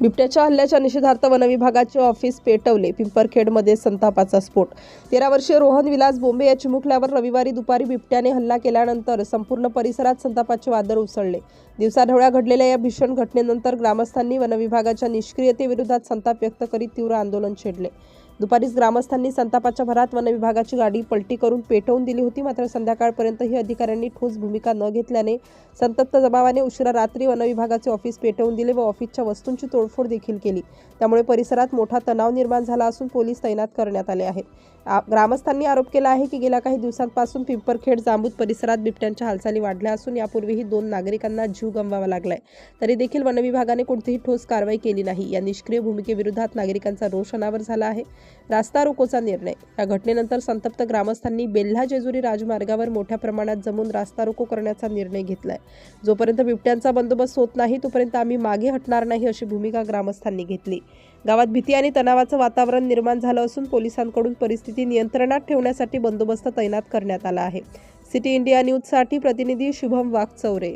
बिबट्याच्या हल्ल्याच्या निषेधार्थ वनविभागाचे ऑफिस पेटवले. पिंपरखेडमध्ये संतापाचा स्फोट. तेरा वर्षीय रोहन विलास बोंबे या चिमुकल्यावर रविवारी दुपारी बिबट्याने हल्ला केल्यानंतर संपूर्ण परिसरात संतापाचे वादळ उसळले. दिवसाढवळ्या घडलेल्या या भीषण घटनेनंतर ग्रामस्थांनी वनविभागाच्या निष्क्रियतेविरोधात संताप व्यक्त करीत तीव्र आंदोलन छेडले. दुपारीच ग्रामस्थांनी संतापाच्या भरात वनविभागाची गाडी पलटी करून पेटवून दिली होती. मात्र संध्याकाळपर्यंतही अधिकाऱ्यांनी ठोस भूमिका न घेतल्याने संतप्त जमावाने उशिरा रात्री वनविभागाचे ऑफिस पेटवून दिले व ऑफिसच्या वस्तूंची तोडफोड देखील केली. त्यामुळे परिसरात मोठा तणाव निर्माण झाला असून पोलीस तैनात करण्यात आले आहेत. आ- ग्रामस्थांनी आरोप केला आहे की गेल्या काही दिवसांपासून पिंपरखेड जांबूत परिसरात बिबट्यांच्या हालचाली वाढल्या असून यापूर्वीही दोन नागरिकांना जीव गमवावा लागलाय. तरी देखील वनविभागाने कोणतीही ठोस कारवाई केली नाही. या निष्क्रिय भूमिकेविरोधात नागरिकांचा रोष अनावर झाला आहे. रास्ता रोकोचा निर्णय. या घटनेनंतर संतप्त ग्रामस्थांनी बेल्हा जेजुरी राजमार्गावर मोठ्या प्रमाणात जमून रास्ता रोको करण्याचा निर्णय घेतलाय. जोपर्यंत बिबट्यांचा बंदोबस्त होत नाही तोपर्यंत आम्ही मागे हटणार नाही अशी भूमिका ग्रामस्थांनी घेतली. गावात भीती आणि तणावाचं वातावरण निर्माण झालं असून पोलिसांकडून परिस्थिती नियंत्रणात ठेवण्यासाठी बंदोबस्त तैनात करण्यात आला आहे. सिटी इंडिया न्यूजसाठी प्रतिनिधी शुभम वाघचौरे